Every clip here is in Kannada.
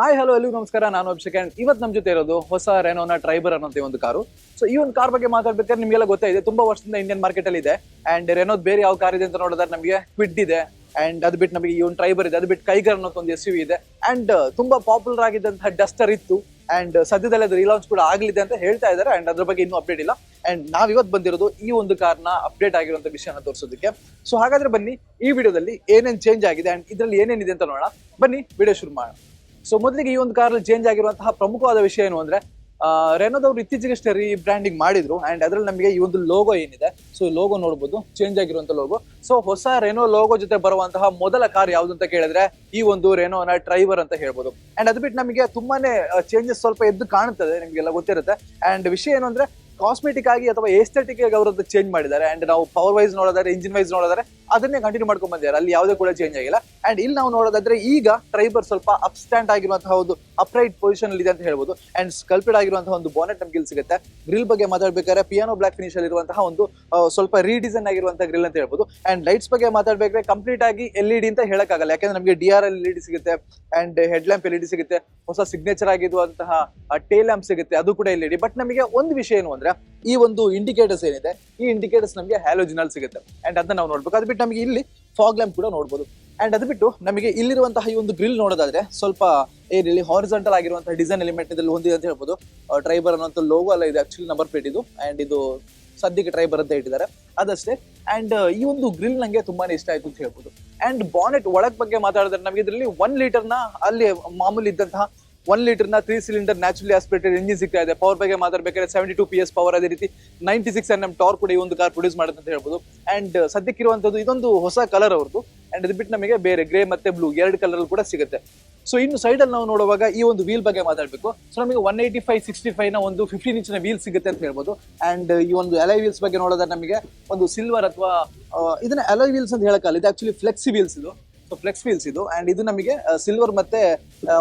ಹಾಯ್ ಹಲೋ ಎಲ್ಲರಿಗೂ ನಮಸ್ಕಾರ. ನಾನು ಅಭಿಷೇಕ್ ಅಂಡ್ ಇವತ್ತು ನಮ್ಮ ಜೊತೆ ಇರೋದು ಹೊಸ ರೆನೋನ ಟ್ರೈಬರ್ ಅನ್ನೋ ಒಂದು ಕಾರು. ಸೊ ಈ ಒಂದು ಕಾರ್ ಬಗ್ಗೆ ಮಾತಾಡ್ಬೇಕಾದ್ರೆ ನಿಮಗೆಲ್ಲ ಗೊತ್ತಾಯಿದೆ ತುಂಬಾ ವರ್ಷದಿಂದ ಇಂಡಿಯನ್ ಮಾರ್ಕೆಟ್ ಅಲ್ಲಿ ಇದೆ. ಅಂಡ್ ರೆನೋದ್ ಬೇರೆ ಯಾವ ಕಾರ್ ಇದೆ ಅಂತ ನೋಡಿದ್ರೆ ನಮಗೆ ಕ್ವಿಡ್ ಇದೆ. ಅಂಡ್ ಅದು ಬಿಟ್ಟು ನಮಗೆ ಈ ಒಂದು ಟ್ರೈಬರ್ ಇದೆ. ಅದು ಬಿಟ್ಟು ಕೈಗರ್ ಅನ್ನೋ ಒಂದು ಎಸ್ ಯು ಇದೆ. ಅಂಡ್ ತುಂಬಾ ಪಾಪ್ಯುಲರ್ ಆಗಿದ್ದಂತಹ ಡಸ್ಟರ್ ಇತ್ತು. ಅಂಡ್ ಸದ್ಯದಲ್ಲೇ ಅದು ರಿಲಾಂಚ್ ಕೂಡ ಆಗಲಿದೆ ಅಂತ ಹೇಳ್ತಾ ಇದ್ದಾರೆ. ಅಂಡ್ ಅದ್ರ ಬಗ್ಗೆ ಇನ್ನೂ ಅಪ್ಡೇಟ್ ಇಲ್ಲ. ಅಂಡ್ ನಾವ್ ಇವತ್ತು ಬಂದಿರೋದು ಈ ಒಂದು ಕಾರ್ನ ಅಪ್ಡೇಟ್ ಆಗಿರುವಂತ ವಿಷಯನ ತೋರಿಸೋದಕ್ಕೆ. ಸೊ ಹಾಗಾದ್ರೆ ಬನ್ನಿ, ಈ ವಿಡಿಯೋದಲ್ಲಿ ಏನೇನ್ ಚೇಂಜ್ ಆಗಿದೆ? ಅಂಡ್ ಇದ್ರಲ್ಲಿ ಏನೇನಿದೆ ಅಂತ ನೋಡೋಣ. ಬನ್ನಿ ವಿಡಿಯೋ ಶುರು ಮಾಡೋಣ. ಸೊ ಮೊದಲಿಗೆ ಈ ಒಂದು ಕಾರಲ್ಲಿ ಚೇಂಜ್ ಆಗಿರುವಂತಹ ಪ್ರಮುಖವಾದ ವಿಷಯ ಏನು ಅಂದ್ರೆ ರೆನೋದವ್ರು ಇತ್ತೀಚೆಗಷ್ಟೇ ರೀ ಬ್ರ್ಯಾಂಡಿಂಗ್ ಮಾಡಿದ್ರು ಅಂಡ್ ಅದ್ರಲ್ಲಿ ನಮಗೆ ಈ ಒಂದು ಲೋಗೋ ಏನಿದೆ ಸೊ ಲೋಗೋ ನೋಡಬಹುದು ಚೇಂಜ್ ಆಗಿರುವಂತ ಲೋಗೋ ಸೊ ಹೊಸ ರೆನೋ ಲೋಗೋ ಜೊತೆ ಬರುವಂತಹ ಮೊದಲ ಕಾರ್ ಯಾವ್ದು ಅಂತ ಕೇಳಿದ್ರೆ, ಈ ಒಂದು ರೆನೋನ ಡ್ರೈವರ್ ಅಂತ ಹೇಳ್ಬೋದು. ಅಂಡ್ ಅದು ಬಿಟ್ಟು ನಮಗೆ ತುಂಬಾನೇ ಚೇಂಜಸ್ ಸ್ವಲ್ಪ ಎದ್ದು ಕಾಣುತ್ತದೆ, ನಿಮಗೆಲ್ಲ ಗೊತ್ತಿರುತ್ತೆ. ಅಂಡ್ ವಿಷಯ ಏನು ಅಂದ್ರೆ ಕಾಸ್ಮೆಟಿಕ್ ಆಗಿ ಅಥವಾ ಏಸ್ಥೆಟಿಕ್ ಆಗಿ ಅವರದ್ದು ಚೇಂಜ್ ಮಾಡಿದ್ದಾರೆ. ಅಂಡ್ ನಾವು ಪವರ್ ವೈಸ್ ನೋಡೋದಾದ್ರೆ ಇಂಜಿನ್ ವೈಸ್ ನೋಡೋದಾದ್ರೆ, ಅದನ್ನೇ ಕಂಟಿನ್ಯೂ ಮಾಡ್ಕೊಂಡ್ ಬಂದಿದ್ದಾರೆ ಅಲ್ಲಿ ಯಾವುದೇ ಕೂಡ ಚೇಂಜ್ ಆಗಿಲ್ಲ. ಅಂಡ್ ಇಲ್ಲಿ ನಾವು ನೋಡೋದಾದ್ರೆ, ಈಗ ಟ್ರೈಬರ್ ಸ್ವಲ್ಪ ಅಪ್ ಸ್ಟ್ಯಾಂಡ್ ಆಗಿರುವಂತಹ ಒಂದು ಅಪ್ರೈಟ್ ಪೊಸಿಷನ್ ಇದೆ ಅಂತ ಹೇಳ್ಬೋದು. ಅಂಡ್ ಸ್ಕಲ್ಪೆಡ್ ಆಗಿರುವಂತಹ ಒಂದು ಬೋನೆಟ್ ನಮ್ಗೆ ಇಲ್ಲಿ ಸಿಗುತ್ತೆ. ಗ್ರಿಲ್ ಬಗ್ಗೆ ಮಾತಾಡ್ಬೇಕಾದ್ರೆ ಪಿಯಾನೋ ಬ್ಲಾಕ್ ಫಿನಿಶ್ ಅಲ್ಲಿ ಇರುವಂತಹ ಒಂದು ಸ್ವಲ್ಪ ರೀಡಿಸೈನ್ ಆಗಿರುವಂತಹ ಗ್ರಿಲ್ ಅಂತ ಹೇಳ್ಬೋದು. ಅಂಡ್ ಲೈಟ್ಸ್ ಬಗ್ಗೆ ಮಾತಾಡ್ಬೇಕಾದ್ರೆ ಕಂಪ್ಲೀಟ್ ಆಗಿ ಎಲ್ ಇ ಡಿ ಅಂತ ಹೇಳಕ್ಕಾಗಲ್ಲ. ಯಾಕಂದ್ರೆ ನಮಗೆ D R L E D ಸಿಗುತ್ತೆ. And head lamp L E D ಸಿಗುತ್ತೆ. ಹೊಸ ಸಿಗ್ನೇಚರ್ ಆಗಿರುವಂತಹ ಟೇಲ್ ಲ್ಯಾಂಪ್ ಸಿಗುತ್ತೆ. ಅದು ಕೂಡ ಎಲ್ ಇ ಡಿ ಬಟ್ ನಮಗೆ ಒಂದು ವಿಷಯ ಏನು ಈ ಒಂದು ಇಂಡಿಕೇಟರ್ಸ್ ಏನಿದೆ, ಈ ಇಂಡಿಕೇಟರ್ಸ್ ನಮಗೆ ಹ್ಯಾಲೋಜಿನಲ್ ಸಿಗುತ್ತೆ. ಅಂಡ್ ಅದನ್ನ ನಾವು ನೋಡ್ಬೇಕು. ಅದು ಬಿಟ್ಟು ನಮಗೆ ಇಲ್ಲಿ ಫಾಗ್ ಲ್ಯಾಂಪ್ ಕೂಡ ನೋಡ್ಬೋದು. ಅಂಡ್ ಅದು ಬಿಟ್ಟು ನಮಗೆ ಇಲ್ಲಿರುವಂತಹ ಈ ಒಂದು ಗ್ರಿಲ್ ನೋಡೋದಾದ್ರೆ ಸ್ವಲ್ಪ ಏನಿಲ್ಲಿ ಹಾರಿಜಾಂಟಲ್ ಆಗಿರುವಂತಹ ಡಿಸೈನ್ ಎಲಿಮೆಂಟ್ ಇದ್ರಲ್ಲಿ ಹೊಂದಿದೆ ಅಂತ ಹೇಳ್ಬೋದು. ಟ್ರೈಬರ್ ಅನ್ನೋ ಲೋಗೋ ಅಲ್ಲ ಇದು. ಆಕ್ಚುಲಿ ನಂಬರ್ ಪ್ಲೇಟ್ ಇದು. ಅಂಡ್ ಇದು ಸದ್ಯಕ್ಕೆ ಟ್ರೈಬರ್ ಅಂತ ಇಟ್ಟಿದ್ದಾರೆ. ಅದಷ್ಟೇ. ಅಂಡ್ ಈ ಒಂದು ಗ್ರಿಲ್ ನಂಗೆ ತುಂಬಾನೇ ಇಷ್ಟ ಆಯ್ತು ಅಂತ ಹೇಳ್ಬೋದು. ಅಂಡ್ ಬಾನೆಟ್ ಒಳಗ್ ಬಗ್ಗೆ ಮಾತಾಡಿದ್ರೆ ನಮಗೆ ಇದರಲ್ಲಿ ಒನ್ ಲೀಟರ್ನ ಅಲ್ಲಿ ಮಾಮೂಲಿ ಇದ್ದಂತಹ one ಲೀಟರ್ನ three cylinder naturally aspirated engine ಸಿಗ್ತಾ ಇದೆ. ಪವರ್ ಬಗ್ಗೆ ಮಾತಾಡಬೇಕಾದ್ರೆ seventy two P S power ಅದೇ ರೀತಿ ನೈಂಟಿ ಸಿಕ್ಸ್ ಎನ್ ಟಾರ್ ಕೂಡ ಈ ಒಂದು ಕಾರ್ ಪ್ರೊಡ್ಯೂಸ್ ಮಾಡುತ್ತೆ ಅಂತ ಹೇಳ್ಬೋದು. ಅಂಡ್ ಸದ್ಯಕ್ಕಿರುವಂತದ್ದು ಇದೊಂದು ಹೊಸ ಕಲರ್ ಅವ್ರದ್ದು. ಅಂಡ್ ಇದು ಬಿಟ್ಟು ನಮಗೆ ಬೇರೆ ಗ್ರೇ ಮತ್ತೆ ಬ್ಲೂ ಎರಡು ಕಲರ್ ಕೂಡ ಸಿಗುತ್ತೆ. ಸೊ ಇನ್ನು ಸೈಡ್ ಅಲ್ಲಿ ನಾವು ನೋಡುವಾಗ ಈ ಒಂದು ವೀಲ್ ಬಗ್ಗೆ ಮಾತಾಡಬೇಕು. ಸೊ ನಮಗೆ ಒನ್ ಏಯ್ಟಿ ಫೈವ್ ಸಿಕ್ಸ್ಟಿ ಫೈವ್ನ ಒಂದು ಫಿಫ್ಟೀನ್ ಇಂಚಿನ ವೀಲ್ ಸಿಗುತ್ತೆ ಅಂತ ಹೇಳ್ಬೋದು. ಅಂಡ್ ಈ ಒಂದು ಎಲೈ ವೀಲ್ಸ್ ಬಗ್ಗೆ ನೋಡೋದ್ರೆ ನಮಗೆ ಒಂದು ಸಿಲ್ವರ್ ಅಥವಾ ಇದನ್ನ ಎಲೈ ವೀಲ್ಸ್ ಅಂತ ಹೇಳಕ್ಕಲ್ಲ ಇದು ಆಕ್ಚುಲಿ ಫ್ಲೆಕ್ಸಿ ವೀಲ್ಸ್ ಇದು. ಫ್ಲೆಕ್ಸ್ ವೀಲ್ಸ್ ಇದು. ಅಂಡ್ ಇದು ನಮಗೆ ಸಿಲ್ವರ್ ಮತ್ತೆ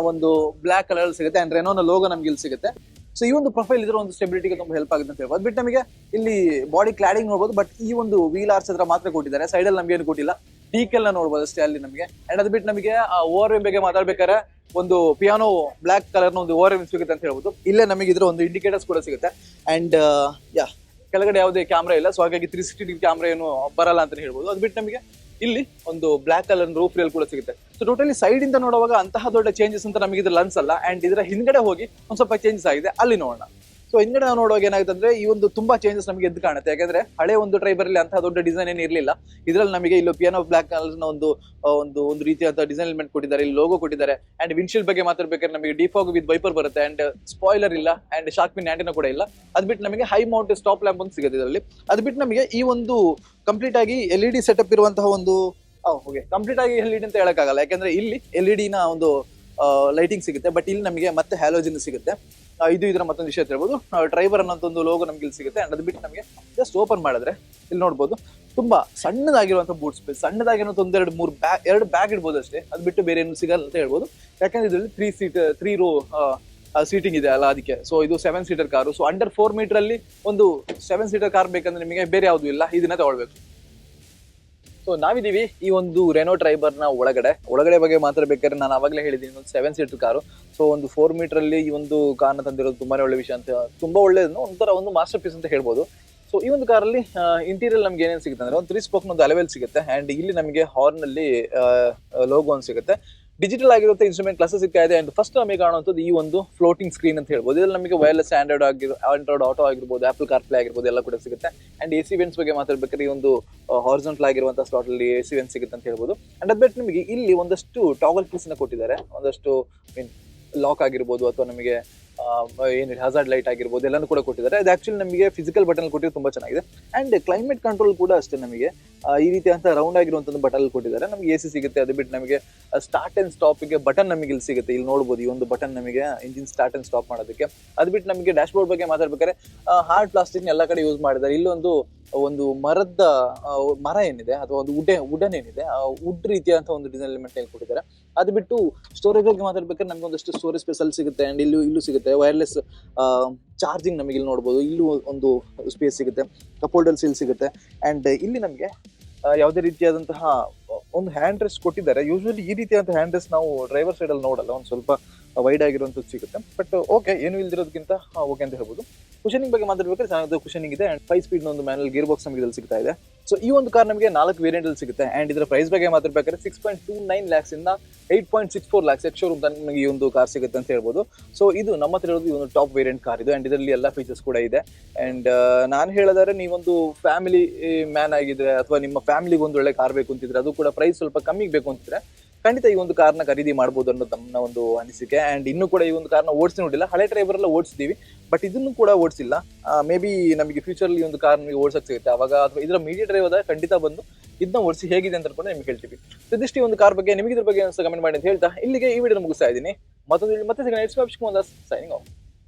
ಒಂದು ಬ್ಲಾಕ್ ಕಲರ್ ಸಿಗುತ್ತೆ. ಅಂಡ್ ರೆನೋನ ಲೋಗೋ ನಮ್ಗೆ ಇಲ್ಲಿ ಸಿಗುತ್ತೆ. ಸೊ ಈ ಒಂದು ಪ್ರೊಫೈಲ್ ಇದ್ರೆ ಒಂದು ಸ್ಟೆಬಿಲಿಟಿಗೆ ತುಂಬಾ ಹೆಲ್ಪ್ ಆಗುತ್ತೆ ಅಂತ ಹೇಳ್ಬೋದು. ಅದ್ಬಿಟ್ಟು ನಮಗೆ ಇಲ್ಲಿ ಬಾಡಿ ಕ್ಲಾಡಿಂಗ್ ನೋಡಬಹುದು ಬಟ್ ಈ ಒಂದು ವೀಲ್ ಆರ್ಸ್ ಹತ್ರ ಮಾತ್ರ ಕೊಟ್ಟಿದ್ದಾರೆ. ಸೈಡ್ ಅಲ್ಲಿ ನಮ್ಗೆ ಏನು ಕೊಟ್ಟಿಲ್ಲ ಟೀಕೆಲ್ಲ ನೋಡ್ಬೋದು ಅಷ್ಟೇ ಅಲ್ಲಿ ನಮಗೆ. ಅಂಡ್ ಅದು ಬಿಟ್ಟು ನಮಗೆ ಓವರ್ ಬಗ್ಗೆ ಮಾತಾಡ್ಬೇಕಾದ್ರೆ ಒಂದು ಪಿಯಾನೋ ಬ್ಲಾಕ್ ಕಲರ್ನ ಒಂದು ಓವರ್ ಸಿಗುತ್ತೆ ಅಂತ ಹೇಳ್ಬೋದು. ಇಲ್ಲೇ ನಮಗೆ ಇದ್ರ ಒಂದು ಇಂಡಿಕೇಟರ್ಸ್ ಕೂಡ ಸಿಗುತ್ತೆ. ಅಂಡ್ ಯಾ ಕೆಳಗಡೆ ಯಾವುದೇ ಕ್ಯಾಮ್ರಾ ಇಲ್ಲ. ಸೊ ಹಾಗಾಗಿ ತ್ರೀ ಸಿಕ್ಸ್ಟಿ ಡಿಗ್ರಿ ಕ್ಯಾಮ್ರಾ ಏನು ಬರಲ್ಲ ಅಂತ ಹೇಳ್ಬೋದು. ಅದ್ ಬಿಟ್ಟು ನಮಗೆ ಇಲ್ಲಿ ಒಂದು ಬ್ಲಾಕ್ ಕಲರ್ ರೂಫ್ ರೇಲ್ ಕೂಡ ಸಿಗುತ್ತೆ. ಸೊ ಟೋಟಲಿ ಸೈಡ್ ಇಂದ ನೋಡುವಾಗ ಅಂತಹ ದೊಡ್ಡ ಚೇಂಜಸ್ ಅಂತ ನಮಗೆ ಇದ್ರ ಲನ್ಸ್ ಅಲ್ಲ. ಅಂಡ್ ಇದರ ಹಿಂದ್ಗಡೆ ಹೋಗಿ ಒಂದ್ ಸ್ವಲ್ಪ ಚೇಂಜಸ್ ಆಗಿದೆ. ಅಲ್ಲಿ ನೋಡೋಣ. ಸೊ ಹಿಂದ್ಗಡೆ ನಾವು ನೋಡುವಾಗ ಏನಾಗುತ್ತೆ ಈ ಒಂದು ತುಂಬಾ ಚೇಂಜಸ್ ನಮಗೆ ಎದ್ದು ಕಾಣುತ್ತೆ. ಯಾಕಂದ್ರೆ ಹಳೆ ಒಂದು ಟ್ರೈಬರ್ ಅಲ್ಲಿ ಅಂತ ದೊಡ್ಡ ಡಿಸೈನ್ ಏನು ಇರಲಿಲ್ಲ. ಇದ್ರಲ್ಲಿ ನಮಗೆ ಇಲ್ಲಿ ಪಿಯಾನೋ ಬ್ಲಾಕ್ನ ಒಂದು ಒಂದು ಒಂದು ರೀತಿಯಾದ ಡಿಸೈನ್ ಎಲ್ಮೆಂಟ್ ಕೊಟ್ಟಿದ್ದಾರೆ, ಇಲ್ಲಿ ಲೋಗೋ ಕೊಟ್ಟಿದ್ದಾರೆ. ಅಂಡ್ ವಿನ್ಶೀಲ್ಡ್ ಬಗ್ಗೆ ಮಾತಾಡ್ಬೇಕಾದ್ರೆ ನಮಗೆ ಡಿಫಾಗ್ ವಿತ್ ವೈಪರ್ ಬರುತ್ತೆ. ಅಂಡ್ ಸ್ಪಾಯ್ಲರ್ ಇಲ್ಲ. ಅಂಡ್ ಶಾಕ್ ಪಿನ್ ಆಂಟಿನ ಕೂಡ ಇಲ್ಲ. ಅದ್ ಬಿಟ್ಟು ನಮಗೆ ಹೈ ಮೌಂಟ್ ಸ್ಟಾಪ್ ಲ್ಯಾಂಪ್ ಒಂದು ಸಿಗುತ್ತೆ ಇದರಲ್ಲಿ. ಅದ್ ಬಿಟ್ಟು ನಮಗೆ ಈ ಒಂದು ಕಂಪ್ಲೀಟ್ ಆಗಿ ಎಲ್ ಇ ಡಿ ಸೆಟಪ್ ಇರುವಂತಹ ಒಂದು ಓಕೆ ಕಂಪ್ಲೀಟ್ ಆಗಿ ಎಲ್ ಇ ಡಿ ಅಂತ ಹೇಳಕ್ಕಾಗಲ್ಲ. ಯಾಕಂದ್ರೆ ಇಲ್ಲಿ ಎಲ್ ಇ ನ ಒಂದು ಲೈಟಿಂಗ್ ಸಿಗುತ್ತೆ. ಬಟ್ ಇಲ್ಲಿ ನಮಗೆ ಮತ್ತೆ ಹ್ಯಾಲೋಜಿನ್ ಸಿಗುತ್ತೆ. ಇದು ಇದರ ಮತ್ತೊಂದು ವಿಷಯ ತಿಳ್ಬೋದು. ಡ್ರೈವರ್ ಅನ್ನೋಂಥ ಒಂದು ಲೋಗೋ ನಮ್ಗೆ ಇಲ್ಲಿ ಸಿಗುತ್ತೆ. ಅಂಡ್ ಅದು ಬಿಟ್ಟು ನಮಗೆ ಜಸ್ಟ್ ಓಪನ್ ಮಾಡಿದ್ರೆ ಇಲ್ಲಿ ನೋಡ್ಬೋದು. ತುಂಬಾ ಸಣ್ಣದಾಗಿರುವಂಥ ಬೂಟ್ ಸ್ಪೇಸ್ ಸಣ್ಣದಾಗಿರುವಂಥ ಒಂದೆರಡು ಮೂರು ಬ್ಯಾಗ್ ಎರಡು ಬ್ಯಾಗ್ ಇಡ್ಬೋದು ಅಷ್ಟೇ. ಅದು ಬಿಟ್ಟು ಬೇರೆ ಏನು ಸಿಗಲ್ಲ ಅಂತ ಹೇಳ್ಬೋದು. ಯಾಕಂದ್ರೆ ಇದರಲ್ಲಿ three seat three row seating ಇದೆ ಅಲ್ಲ ಅದಕ್ಕೆ. ಸೊ ಇದು seven seater car so under four metre ಅಲ್ಲಿ ಒಂದು ಸೆವೆನ್ ಸೀಟರ್ ಕಾರ್ ಬೇಕಂದ್ರೆ ನಿಮಗೆ ಬೇರೆ ಯಾವುದು ಇಲ್ಲ. ಇದನ್ನ ತಗೊಳ್ಬೇಕು. ಸೊ ನಾವಿದ್ದೀವಿ ಈ ಒಂದು ರೆನೋ ಡ್ರೈವರ್ನ ಒಳಗಡೆ. ಒಳಗಡೆ ಬಗ್ಗೆ ಮಾತಾಡ್ಬೇಕಾದ್ರೆ ನಾನು ಆವಾಗಲೇ ಹೇಳಿದ್ದೀನಿ, ಒಂದು ಸೆವೆನ್ ಸೀಟರ್ ಕಾರು ಸೊ ಒಂದು ಫೋರ್ ಮೀಟರ್ ಅಲ್ಲಿ ಈ ಒಂದು ಕಾರ್ನ ತಂದಿರೋದು ತುಂಬಾನೇ ಒಳ್ಳೆ ವಿಷಯ ಅಂತ, ತುಂಬಾ ಒಳ್ಳೇದು ಒಂಥರ ಒಂದು ಮಾಸ್ಟರ್ ಪೀಸ್ ಅಂತ ಹೇಳ್ಬೋದು. ಸೊ ಈ ಒಂದು ಕಾರಲ್ಲಿ ಇಂಟೀರಿಯರ್ ನಮ್ಗೆ ಏನೇನು ಸಿಗುತ್ತೆ ಅಂದ್ರೆ, ಒಂದು ತ್ರೀ ಸ್ಪೋಕ್ ಒಂದು ಅಲೆವೆಲ್ ಸಿಗುತ್ತೆ. ಅಂಡ್ ಇಲ್ಲಿ ನಮಗೆ ಹಾರ್ನ್ ಅಲ್ಲಿ ಲೋಗೋ ಒಂದು ಸಿಗುತ್ತೆ. ಡಿಜಿಟಲ್ ಆಗಿರುತ್ತೆ ಇನ್ಸ್ಟ್ರೂಮೆಂಟ್ ಕ್ಲಾಸಸ್ ಸಿಗ್ತಾ ಇದೆ. ಅಂಡ್ ಫಸ್ಟ್ ನಮಗೆ ಕಾಣುವಂಥದ್ದು ಈ ಒಂದು ಫ್ಲೋಟಿಂಗ್ ಸ್ಕ್ರೀನ್ ಅಂತ ಹೇಳ್ಬೋದು. ಇದ್ರಲ್ಲಿ ನಮಗೆ ವೈರ್ಲೆಸ್ ಆಂಡ್ರಾಯ್ಡ್ ಆಗಿರೋ ಆಂಡ್ರಾಯ್ಡ್ ಆಟೋ ಆಗಿರ್ಬೋದು ಆಪಲ್ ಕಾರ್ ಪ್ಲೇ ಆಗಿರ್ಬೋದು ಎಲ್ಲ ಕೂಡ ಸಿಗುತ್ತೆ. ಅಂಡ್ ಎ ಸಿ ವೆನ್ಸ್ ಬಗ್ಗೆ ಮಾತಾಡ್ಬೇಕಾದ್ರೆ ಈ ಒಂದು ಹಾರ್ಜೆಂಟಲ್ ಆಗಿರುವಂತಹ ಸ್ಲಾಟ್ ಅಲ್ಲಿ ಎ ಸಿ ವೆಂಟ್ ಸಿಗುತ್ತೆ ಅಂತ ಹೇಳ್ಬೋದು. ಅಂಡ್ ಅದ್ ಬಿಟ್ಟು ನಿಮಗೆ ಇಲ್ಲಿ ಒಂದಷ್ಟು ಟಾಗಲ್ ಪೀಸ್ನ ಕೊಟ್ಟಿದ್ದಾರೆ. ಒಂದಷ್ಟು ಮೀನ್ ಲಾಕ್ ಆಗಿರ್ಬೋದು ಅಥವಾ ನಮಗೆ ಏನು ಹಜಾರ್ಡ್ ಲೈಟ್ ಆಗಿರ್ಬೋದು, ಎಲ್ಲಾನು ಕೂಡ ಕೊಟ್ಟಿದ್ದಾರೆ. ಅದು ಆಕ್ಚುಲಿ ನಮಗೆ ಫಿಸಿಕಲ್ ಬಟನ್ ಕೊಟ್ಟಿದ್ದು ತುಂಬಾ ಚೆನ್ನಾಗಿದೆ. ಅಂಡ್ ಕ್ಲೈಮೇಟ್ ಕಂಟ್ರೋಲ್ ಕೂಡ ಅಷ್ಟೇ ನಮಗೆ. ಈ ರೀತಿ ಅಂತ ರೌಂಡ್ ಆಗಿರುವಂತದ್ದು ಬಟನ್ ಕೊಟ್ಟಿದ್ದಾರೆ. ನಮಗೆ ಎ ಸಿ ಸಿಗುತ್ತೆ, ಅದು ಬಿಟ್ಟು ನಮಗೆ ಸ್ಟಾರ್ಟ್ ಅಂಡ್ ಸ್ಟಾಪಿಗೆ ಬಟನ್ ನಮಗೆ ಇಲ್ಲಿ ಸಿಗುತ್ತೆ. ಇಲ್ಲಿ ನೋಡ್ಬೋದು, ಈ ಒಂದು ಬಟನ್ ನಮಗೆ ಇಂಜಿನ್ ಸ್ಟಾರ್ಟ್ ಅಂಡ್ ಸ್ಟಾಪ್ ಮಾಡೋದಕ್ಕೆ. ಅದು ಬಿಟ್ಟು ನಮಗೆ ಡ್ಯಾಶ್ ಬೋರ್ಡ್ ಬಗ್ಗೆ ಮಾತಾಡ್ಬೇಕಾದ್ರೆ ಹಾರ್ಡ್ ಪ್ಲಾಸ್ಟಿಕ್ನ ಎಲ್ಲ ಕಡೆ ಯೂಸ್ ಮಾಡಿದ್ದಾರೆ. ಇಲ್ಲೊಂದು ಒಂದು ಮರದ ಮರ ಏನಿದೆ ಅಥವಾ ಒಂದು ಉಡೆ ವುಡನ್ ಏನಿದೆ, ಆ ವುಡ್ ರೀತಿಯಾದಂಥ ಒಂದು ಡಿಸೈನ್ ಎಲಿಮೆಂಟ್ ಕೊಟ್ಟಿದ್ದಾರೆ. ಅದು ಬಿಟ್ಟು ಸ್ಟೋರೇಜ್ ಬಗ್ಗೆ ಮಾತಾಡ್ಬೇಕಾದ್ರೆ ನಮ್ಗೆ ಒಂದಷ್ಟು ಸ್ಟೋರೇಜ್ ಸ್ಪೇಸ್ ಅಲ್ಲಿ ಸಿಗುತ್ತೆ ಅಂಡ್ ಇಲ್ಲೂ ಇಲ್ಲೂ ಸಿಗುತ್ತೆ. ವೈರ್ಲೆಸ್ ಚಾರ್ಜಿಂಗ್ ನಮಗೆ ಇಲ್ಲಿ ನೋಡ್ಬೋದು. ಇಲ್ಲೂ ಒಂದು ಸ್ಪೇಸ್ ಸಿಗುತ್ತೆ. ಕಪೋಲ್ಡಲ್ ಇಲ್ಲಿ ಸಿಗುತ್ತೆ. ಅಂಡ್ ಇಲ್ಲಿ ನಮಗೆ ಯಾವುದೇ ರೀತಿಯಾದಂತಹ ಒಂದು ಹ್ಯಾಂಡ್ ರೆಸ್ ಕೊಟ್ಟಿದ್ದಾರೆ. ಯೂಶುವಲಿ ಈ ರೀತಿಯಾದಂಥ ಹ್ಯಾಂಡ್ ರೆಸ್ ನಾವು ಡ್ರೈವರ್ ಸೈಡಲ್ಲಿ ನೋಡಲ್ಲ. ಒಂದು ಸ್ವಲ್ಪ ವೈಡ್ ಆಗಿರುವಂಥದ್ದು ಸಿಗುತ್ತೆ. ಬಟ್ ಓಕೆ ಏನು ಇಲ್ದಿರೋದಕ್ಕಿಂತ ಓಕೆ ಅಂತ ಹೇಳ್ಬೋದು. ಕುಷನಿಂಗ್ ಬಗ್ಗೆ ಮಾತಾಡ್ಬೇಕಾದ್ರೆ ಚೆನ್ನಾಗಿ ಕುಷನಿಂಗ್ ಇದೆ. ಅಂಡ್ ಫೈವ್ ಸ್ಪೀಡ್ ಒಂದು ಮ್ಯಾನಲ್ ಗೇರ್ ಬಾಕ್ಸ್ ನಮಗೆ ಇದ್ರಲ್ಲಿ ಸಿಗ್ತಾ ಇದೆ. ಸೊ ಈ ಒಂದು ಕಾರ್ ನಮಗೆ ನಾಲ್ಕು ವೇರಿಯಂಟ್ ಅಲ್ಲಿ ಸಿಗುತ್ತೆ. ಅಂಡ್ ಇದರ ಪ್ರೈಸ್ ಬಗ್ಗೆ ಮಾತಾಡಬೇಕಾದ್ರೆ six point two nine lakhs ಇಂದ eight point six four lakhs ex showroom ನಮಗೆ ಈ ಒಂದು ಕಾರ್ ಸಿಗುತ್ತೆ ಅಂತ ಹೇಳ್ಬೋದು. ಸೊ ಇದು ನಮ್ಮ ಹತ್ರ ಇರೋದು ಒಂದು ಟಾಪ್ ವೇರಿಯಂಟ್ ಕಾರ್ ಇದು. ಅಂಡ್ ಇದರಲ್ಲಿ ಎಲ್ಲ ಫೀಚರ್ಸ್ ಕೂಡ ಇದೆ. ಅಂಡ್ ನಾನು ಹೇಳೋದಾದ್ರೆ ನೀವೊಂದು ಫ್ಯಾಮಿಲಿ ಮ್ಯಾನ್ ಆಗಿದ್ರೆ ಅಥವಾ ನಿಮ್ಮ ಫ್ಯಾಮಿಲಿಗೆ ಒಂದು ಒಳ್ಳೆ ಕಾರ್ ಬೇಕು ಅಂತಿದ್ರೆ ಅದು ಕೂಡ ಪ್ರೈಸ್ ಸ್ವಲ್ಪ ಕಮ್ಮಿಗೆ ಬೇಕು ಅಂತಿದ್ರೆ ಖಂಡಿತ ಈ ಒಂದು ಕಾರ್ನ ಖರೀದಿ ಮಾಡಬಹುದು ಅನ್ನೋದು ನಮ್ಮ ಒಂದು ಅನಿಸಿಕೆ. ಅಂಡ್ ಇನ್ನೂ ಕೂಡ ಈ ಒಂದು ಕಾರ್ನ ಓಡಿಸಿ ನೋಡಿಲ್ಲ. ಹಳೆ ಡ್ರೈವರ್ ಎಲ್ಲ ಓಡಿಸಿದೀವಿ ಬಟ್ ಇದನ್ನು ಕೂಡ ಓಡಿಸಿಲ್ಲ. ಮೇ ಬಿ ನಮಗೆ ಫ್ಯೂಚರ್ ಫ್ಯೂಚರ್ಲಿ ಒಂದು ಕಾರ್ ನಮಗೆ ಓಡಿಸಕ್ ಸಿಗುತ್ತೆ. ಅವಾಗ ಅಥವಾ ಇದರ ಮೀಡಿಯಾ ಡ್ರೈವ್ ಆದಾಗ ಖಂಡಿತ ಬಂದು ಇದನ್ನ ಓಡಿಸಿ ಹೇಗಿದೆ ಅಂತ ಅನ್ಕೊಂಡು ನಿಮ್ಗೆ ಹೇಳ್ತೀವಿ. ಇದಿಷ್ಟು ಈ ಒಂದು ಕಾರ್ ಬಗ್ಗೆ ನಿಮಗೆ ಇದ್ರ ಬಗ್ಗೆ ಕಮೆಂಟ್ ಮಾಡಿ ಅಂತ ಹೇಳ್ತಾ, ಇಲ್ಲಿಗೆ ಈ ವಿಡಿಯೋ ಮುಗಿಸ್ತಾ ಇದ್ದೀನಿ. ಮತ್ತೊಂದು ಮತ್ತೆ ಸಿಗೋಣ ಸೈನಿಂಗ್ ಆಫ್